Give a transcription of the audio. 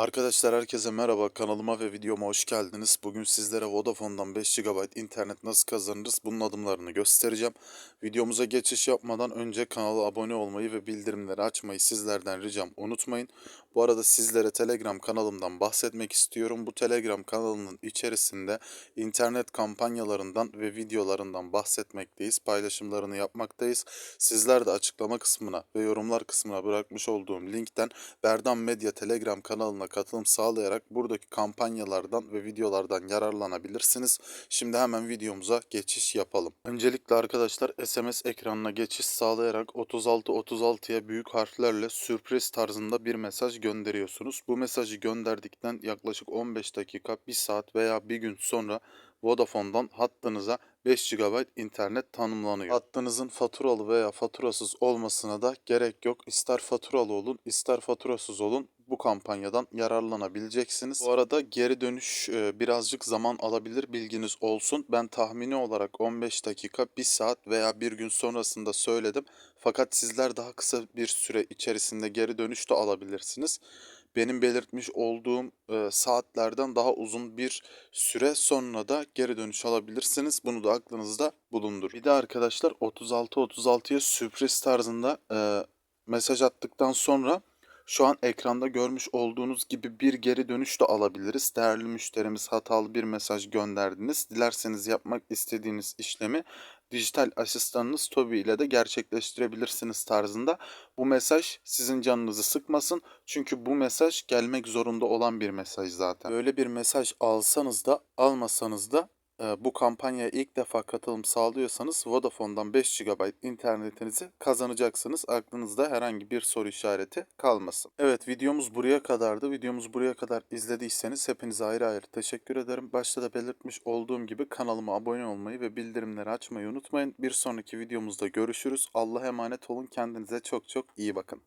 Arkadaşlar herkese merhaba kanalıma ve videoma hoş geldiniz. Bugün sizlere Vodafone'dan 5 GB internet nasıl kazanırız bunun adımlarını göstereceğim. Videomuza geçiş yapmadan önce kanala abone olmayı ve bildirimleri açmayı sizlerden ricam unutmayın. Bu arada sizlere Telegram kanalımdan bahsetmek istiyorum. Bu Telegram kanalının içerisinde internet kampanyalarından ve videolarından bahsetmekteyiz. Paylaşımlarını yapmaktayız. Sizler de açıklama kısmına ve yorumlar kısmına bırakmış olduğum linkten Berdan Medya Telegram kanalına katılım sağlayarak buradaki kampanyalardan ve videolardan yararlanabilirsiniz. Şimdi hemen videomuza geçiş yapalım. Öncelikle arkadaşlar SMS ekranına geçiş sağlayarak 3636'ya büyük harflerle sürpriz tarzında bir mesaj gönderiyorsunuz. Bu mesajı gönderdikten yaklaşık 15 dakika, 1 saat veya bir gün sonra Vodafone'dan hattınıza 5 GB internet tanımlanıyor. Hattınızın faturalı veya faturasız olmasına da gerek yok. İster faturalı olun, ister faturasız olun bu kampanyadan yararlanabileceksiniz. Bu arada geri dönüş e, birazcık zaman alabilir bilginiz olsun. Ben tahmini olarak 15 dakika, 1 saat veya bir gün sonrasında söyledim. Fakat sizler daha kısa bir süre içerisinde geri dönüş de alabilirsiniz. Benim belirtmiş olduğum e, saatlerden daha uzun bir süre sonra da geri dönüş alabilirsiniz. Bunu da aklınızda bulundur. Bir de arkadaşlar 36-36'ya sürpriz tarzında e, mesaj attıktan sonra şu an ekranda görmüş olduğunuz gibi bir geri dönüş de alabiliriz. Değerli müşterimiz hatalı bir mesaj gönderdiniz. Dilerseniz yapmak istediğiniz işlemi dijital asistanınız Tobi ile de gerçekleştirebilirsiniz tarzında. Bu mesaj sizin canınızı sıkmasın. Çünkü bu mesaj gelmek zorunda olan bir mesaj zaten. Böyle bir mesaj alsanız da almasanız da bu kampanyaya ilk defa katılım sağlıyorsanız Vodafone'dan 5 GB internetinizi kazanacaksınız. Aklınızda herhangi bir soru işareti kalmasın. Evet videomuz buraya kadardı. Videomuz buraya kadar izlediyseniz hepinize ayrı ayrı teşekkür ederim. Başta da belirtmiş olduğum gibi kanalıma abone olmayı ve bildirimleri açmayı unutmayın. Bir sonraki videomuzda görüşürüz. Allah'a emanet olun. Kendinize çok çok iyi bakın.